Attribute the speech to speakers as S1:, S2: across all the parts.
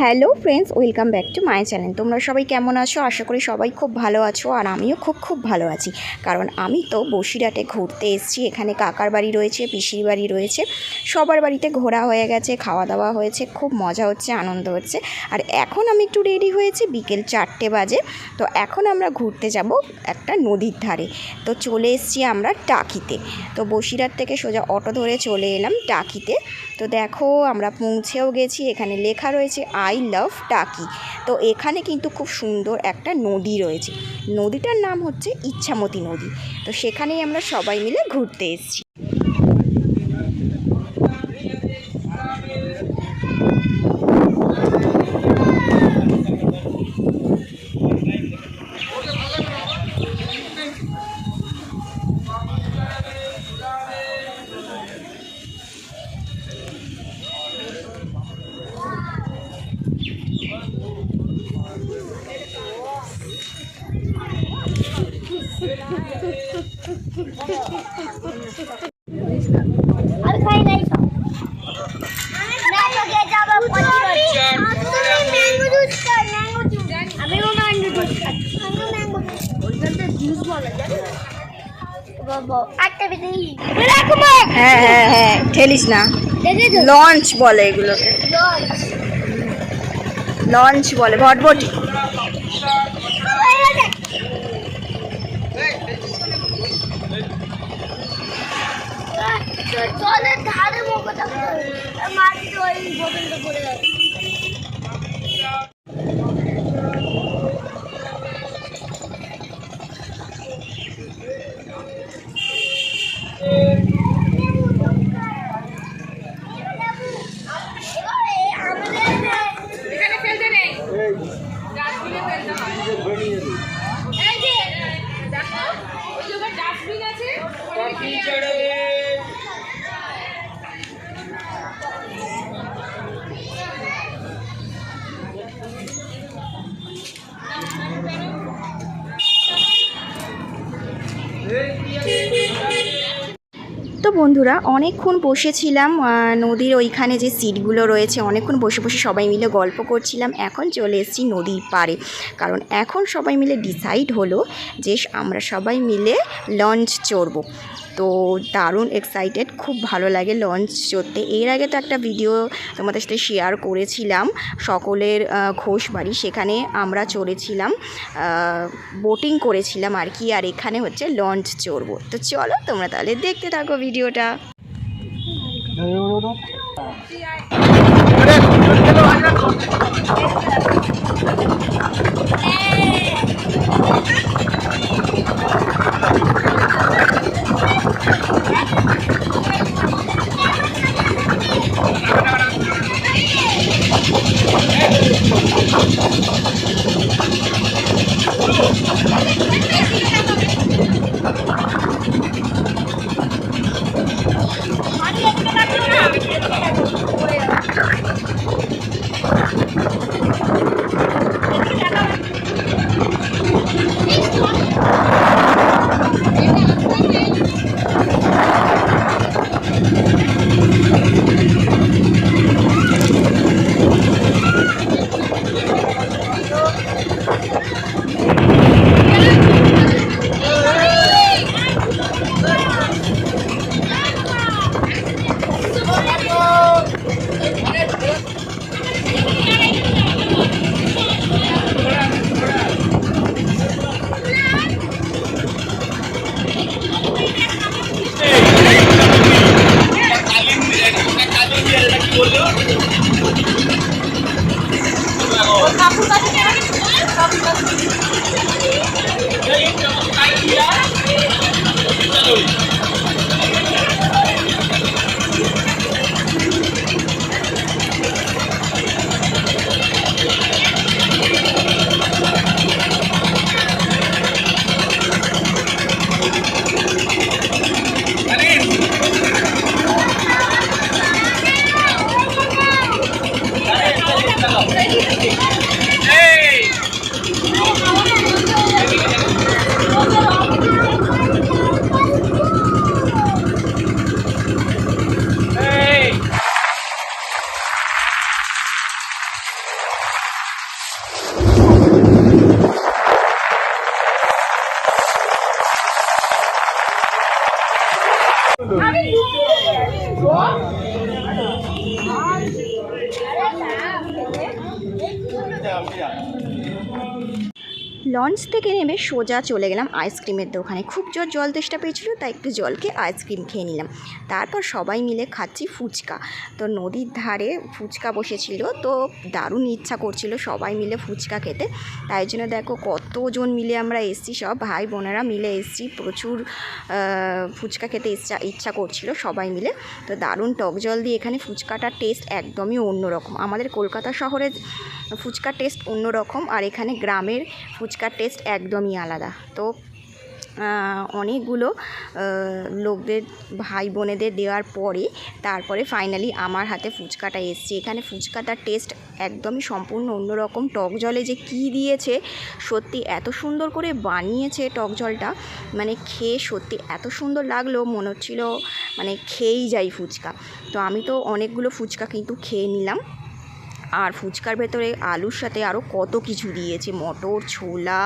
S1: Hello friends, welcome back to my channel. তোমরা সবাই কেমন আছো? আশা করি সবাই খুব ভালো আছো আর আমিও খুব খুব ভালো আছি। কারণ আমি তো বসিরহাটে ঘুরতে এসেছি, এখানে কাকার বাড়ি রয়েছে, পিসির বাড়ি রয়েছে। সবার বাড়িতে ঘোরা হয়ে গেছে, খাওয়া দাওয়া হয়েছে, খুব মজা হচ্ছে, আনন্দ হচ্ছে। আর এখন আমি একটু রেডি হয়েছি, বিকেল চারটে বাজে। তো এখন আমরা ঘুরতে যাব একটা নদীর ধারে। তো চলে এসেছি আমরা টাকিতে। তো বসিরহাট থেকে সোজা অটো ধরে চলে এলাম টাকিতে। তো দেখো আমরা পৌঁছেও গেছি, এখানে লেখা রয়েছে আই লাভ টাকি। তো এখানে কিন্তু খুব সুন্দর একটা নদী রয়েছে। নদীটার নাম হচ্ছে ইচ্ছামতি নদী। তো সেখানেই আমরা সবাই মিলে ঘুরতে এসেছি।
S2: আমি খাই নাই আমিও ম্যাঙ্গো জুস খাচ্ছি আমিও ম্যাঙ্গো ওইখানটা জুস বলে
S1: হ্যাঁ হ্যাঁ হ্যাঁ ঠেলিস না। লঞ্চ বলে এগুলোকে। লঞ্চ বলে ভটভটি
S2: জলের ধারে মুখটা মাটিতে ওই বোতলটা পড়ে যাচ্ছে
S3: এখানে ফেলতে নেই ডাস্টবিনে ফেলতে হয় এই যে দেখো ওই যে ডাস্টবিন আছে ওখানে ফেলে আসবে।
S1: তো বন্ধুরা, অনেকক্ষণ বসেছিলাম নদীর ওইখানে যে সিটগুলো রয়েছে, অনেকক্ষণ বসে বসে সবাই মিলে গল্প করছিলাম। এখন চলে এসেছি নদীর পাড়ে। কারণ এখন সবাই মিলে ডিসাইড হলো যে আমরা সবাই মিলে লঞ্চ চড়বো। তো দারুণ এক্সাইটেড খুব ভালো লাগে লঞ্চ চড়তে এর আগে তো একটা ভিডিও তোমাদের সাথে শেয়ার করেছিলাম, সকলের ঘোষবাড়ি ঘোষ বাড়ি। সেখানে আমরা চড়েছিলাম বোটিং করেছিলাম আর কি। আর এখানে হচ্ছে লঞ্চ চড়বো। তো চলো তোমরা তাহলে দেখতে থাকো ভিডিওটা làm cái gì লঞ্চ থেকে নেমে সোজা চলে গেলাম আইসক্রিমের দোকানে। খুব জোর জল তেষ্টা পেয়েছিল, তাই একটু জলকে আইসক্রিম খেয়ে নিলাম। তারপর সবাই মিলে খাচ্ছি ফুচকা। তো নদীর ধারে ফুচকা বসেছিল, তো দারুণ ইচ্ছা করছিল সবাই মিলে ফুচকা খেতে। তাই জন্য দেখো কতজন মিলে আমরা এসছি, সব ভাই বোনেরা মিলে এসছি, প্রচুর ফুচকা খেতে ইচ্ছা ইচ্ছা করছিল সবাই মিলে। তো দারুণ টক জল দিয়ে এখানে ফুচকাটার টেস্ট একদমই অন্যরকম। আমাদের কলকাতা শহরের ফুচকার টেস্ট অন্যরকম, আর এখানে গ্রামের ফুচকার টেস্ট একদমই আলাদা। তো অনেকগুলো লোকদের, ভাই বোনেদের দেওয়ার পরে তারপরে ফাইনালি আমার হাতে ফুচকাটা এসছে। এখানে ফুচকাটার টেস্ট একদমই সম্পূর্ণ অন্যরকম। টক জলে যে কী দিয়েছে, সত্যি এত সুন্দর করে বানিয়েছে টক জলটা। মানে খেয়ে সত্যি এত সুন্দর লাগল, মনে হচ্ছিল মানে খেয়েই যাই ফুচকা। তো আমি তো অনেকগুলো ফুচকা কিন্তু খেয়ে নিলাম। আর ফুচকার ভেতরে আলুর সাথে আরও কত কিছু দিয়েছে। মটর, ছোলা,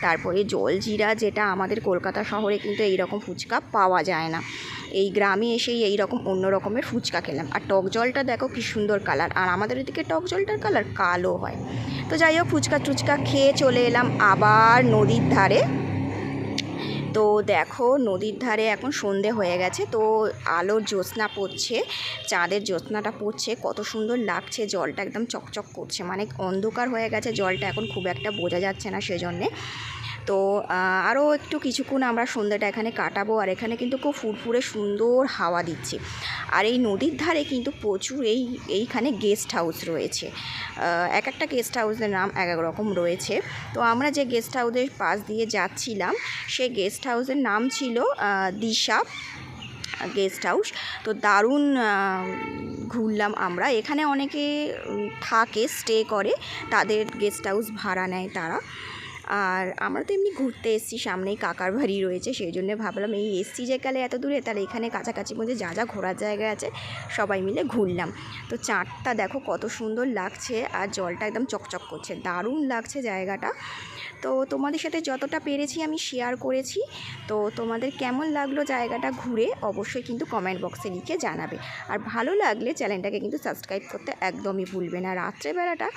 S1: তারপরে জলজিরা, যেটা আমাদের কলকাতা শহরে কিন্তু এইরকম ফুচকা পাওয়া যায় না। এই গ্রামে এসেই এই রকম অন্য রকমের ফুচকা খেলাম। আর টক জলটা দেখো কি সুন্দর কালার আর আমাদের এদিকে টক জলটার কালার কালো হয়। তো যাই হোক ফুচকা টুচকা খেয়ে চলে এলাম। আবার নদীর ধারে তো দেখো নদীর ধারে এখন সন্ধে হয়ে গেছে, তো আলোর জ্যোৎস্না পড়ছে, চাঁদের জ্যোৎস্নাটা পড়ছে, কত সুন্দর লাগছে, জলটা একদম চকচক করছে মানে অন্ধকার হয়ে গেছে, জলটা এখন খুব একটা বোঝা যাচ্ছে না সেজন্যে। তো আরও একটু কিছুক্ষণ আমরা সন্ধ্যাটা এখানে কাটাবো আর এখানে কিন্তু খুব ফুরফুরে সুন্দর হাওয়া দিচ্ছে। আর এই নদীর ধারে কিন্তু প্রচুর এই, এইখানে গেস্ট হাউস রয়েছে। এক একটা গেস্ট হাউসের নাম এক এক রকম রয়েছে। তো আমরা যে গেস্ট হাউসের পাশ দিয়ে যাচ্ছিলাম, সেই গেস্ট হাউসের নাম ছিল দিশা গেস্ট হাউস তো দারুণ ঘুরলাম আমরা। এখানে অনেকে থাকে স্টে করে। তাদের গেস্ট হাউস ভাড়া নেয় তারা। আর আমরা তো এমনি ঘুরতে এসেছি, সামনেই কাকার বাড়ি রয়েছে সেই জন্য ভাবলাম এই এসছি যে কালে এত দূরে, তাহলে এখানে কাছাকাছি মধ্যে যা যা ঘোরার জায়গা আছে, সবাই মিলে ঘুরলাম। তো চাঁদটা দেখো কত সুন্দর লাগছে আর জলটা একদম চকচক করছে, দারুণ লাগছে জায়গাটা। তো তোমাদের সাথে যতটা পেরেছি আমি শেয়ার করেছি, তো তোমাদের কেমন লাগল জায়গাটা ঘুরে অবশ্যই কিন্তু কমেন্ট বক্সে লিখে জানাবে। আর ভালো লাগলে চ্যানেলটাকে কিন্তু সাবস্ক্রাইব করতে একদমই ভুলবে না। রাত্রেবেলাটা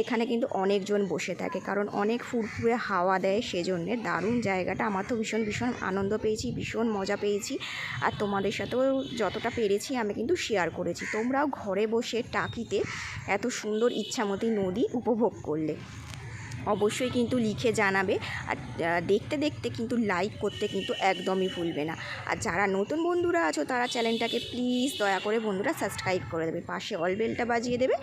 S1: এখানে কিন্তু অনেকজন বসে থাকে, কারণ অনেক ফুরফুরে হাওয়া দেয়, সেজন্যে দারুণ জায়গাটা। আমার তো ভীষণ ভীষণ আনন্দ পেয়েছি, ভীষণ মজা পেয়েছি। আর তোমাদের সাথেও যতটা পেরেছি, আমি কিন্তু শেয়ার করেছি। তোমরাও ঘরে বসে টাকিতে এত সুন্দর ইচ্ছামতি নদী উপভোগ করলে। অবশ্যই কিন্তু লিখে জানাবে। আর দেখতে দেখতে কিন্তু লাইক করতে কিন্তু একদমই ভুলবে না। আর যারা নতুন বন্ধুরা আছো, তারা চ্যানেলটাকে প্লিজ দয়া করে বন্ধুরা সাবস্ক্রাইব করে দেবে। পাশে অল বেলটা বাজিয়ে দেবে।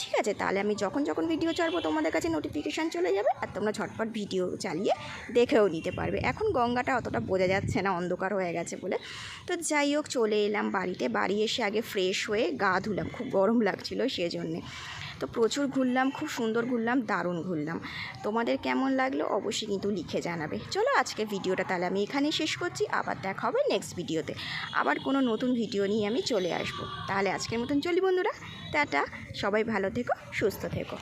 S1: ঠিক আছে, তাহলে আমি যখন যখন ভিডিও ছাড়বো, তোমাদের কাছে নোটিফিকেশান চলে যাবে। আর তোমরা ঝটপট ভিডিও চালিয়ে দেখেও নিতে পারবে। এখন গঙ্গাটা অতটা বোঝা যাচ্ছে না, অন্ধকার হয়ে গেছে বলে। তো যাই হোক, চলে এলাম বাড়িতে। বাড়ি এসে আগে ফ্রেশ হয়ে গা ধুলাম। খুব গরম লাগছিল সেজন্যে। তো প্রচুর ঘুরলাম, খুব সুন্দর ঘুরলাম, দারুণ ঘুরলাম। তোমাদের কেমন লাগল অবশ্যই কিন্তু লিখে জানাবে। চলো আজকে ভিডিওটা তাহলে আমি এখানেই শেষ করছি, আবার দেখা হবে নেক্সট ভিডিওতে। আবার কোনো নতুন ভিডিও নিয়ে আমি চলে আসব। তাহলে আজকের মতন চলি বন্ধুরা, টাটা, সবাই ভালো থেকো, সুস্থ থেকো।